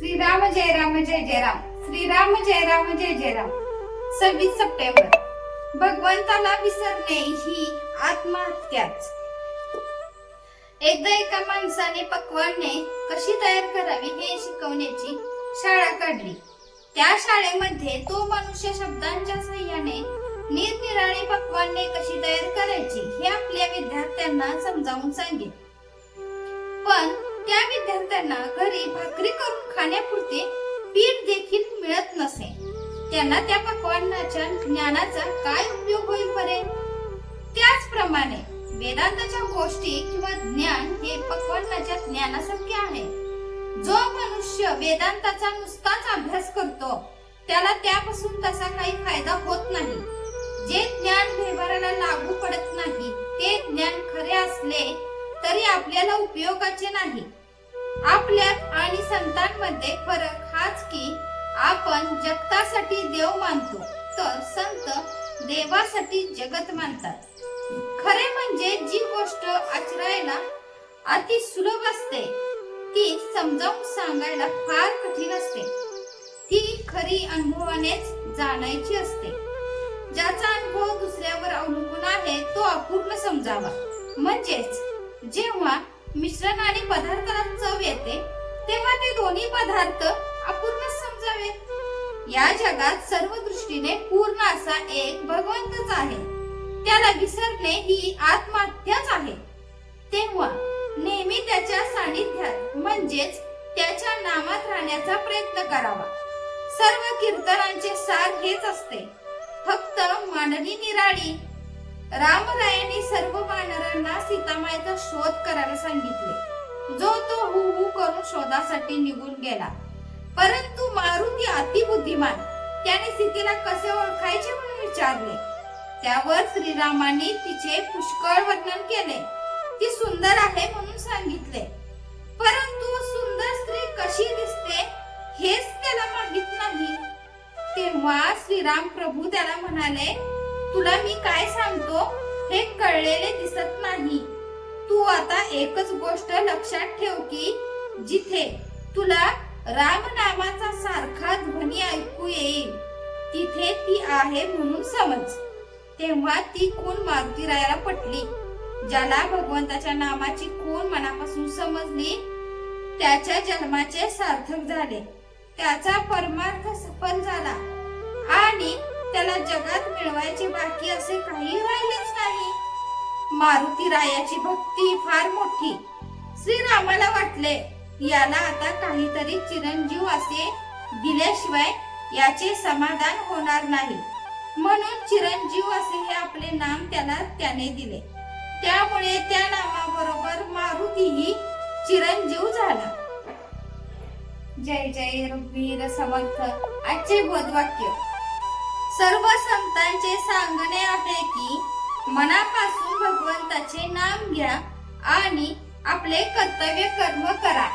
श्रीराम जय राम जय जय राम. श्रीराम जय राम जय जय राम. सव्वीस सप्टेंबर. भगवंताला विसरणे ही आत्महत्याच. एकदा एका माणसाने पक्वान्ने कशी तयार करावी हे शिकवण्याची शाळा काढली. त्या शाळेमध्ये तो मनुष्य शब्दांच्या सहाय्याने निरनिराळी पक्वान्ने कशी तयार करायची हे आपल्या विद्यार्थ्यांना समजावून सांगेल. पण त्या विद्यार्थ्यांना घरी भाकरी करून खाण्यापुरते पीठ देखील मिळत नसे. त्यांना त्या पकवानाच्या ज्ञानाचा काय उपयोग होईल बरे? त्याचप्रमाणे वेदांताच्या गोष्टी किंवा ज्ञान हे पकवानाच्या ज्ञानासारखे आहे. जो मनुष्य वेदांताचा नुसताच अभ्यास करतो त्याला त्यापासून तसा काही फायदा होत नाही. जे ज्ञान व्यवहाराला आपल्यात आणि संतांमध्ये फरक हाच की आपण जगतासाठी देव मानतो तर संत देवासाठी जगत मानतात. खरे म्हणजे जी गोष्ट आचरायला अति सुलभ असते ती समजावून सांगायला फार कठीण असते. ती खरी अनुभवानेच जाणायची असते. ज्याचा अनुभव दुसऱ्यावर अवलंबून आहे तो अपूर्ण समजावा. म्हणजेच जेव्हा मिश्रण आणि पदार्थाला चव येते तेव्हा ते दोन्ही पदार्थ अपूर्ण समजावेत या जगात सर्व दृष्टीने पूर्ण असा एक भगवंतच आहे. त्याला विसरणे ही आत्महत्याच आहे. तेव्हा नेहमी त्याच्या सानिध्यात म्हणजेच त्याच्या नामात राहण्याचा प्रयत्न करावा. सर्व कीर्तनांचे सार हेच असते. फक्त मांडणी निराळी रामरायाने सर्व वानरांना सीतामाईचा शोध करायला सांगितले. जो तो हु हु करून शोधासाठी निघून गेला. परंतु मारुती अतिबुद्धिमान त्याने सीतेला कसे ओळखायचे म्हणून विचारले. त्यावर श्रीरामाने तिचे पुष्कळ वर्णन केले. ती सुंदर आहे म्हणून सांगितले. परंतु सुंदर स्त्री कशी दिसते हेच त्याला माहीत नाही. तेव्हा श्रीराम प्रभू त्याला म्हणाले तुला मी काय सांगतो हे कळलेले दिसत नाही. तू आता एकच गोष्ट लक्षात ठेव की जिथे तुला राम नामाचा सारखा ध्वनी ऐकू येईल तिथे ती आहे म्हणून समज. तेव्हा ती खून मारुतीरायाला पटली. ज्याला भगवंताच्या नामाची खून मनापासून समजली त्याच्या जन्माचे सार्थक झाले. त्याचा परमार्थ सफल झाला. आणि त्याला जगात मिळवायचे बाकी असे काही राहिलेच नाही. मारुती रायाची भक्ती फार मोठी. श्रीरामाला वाटले याला आता काहीतरी चिरंजीव असे दिल्याशिवाय याचे समाधान होणार नाही. म्हणून चिरंजीव असे हे आपले नाम त्याला त्याने दिले. त्यामुळे त्या नामाबरोबर मारुतीही चिरंजीव झाला. जय जय रघुवीर समर्थ. आजचे बोधवाक्य. सर्व संतांचे सांगणे आहे की मनापासून भगवंताचे नाम घ्या आणि आपले कर्तव्य कर्म करा.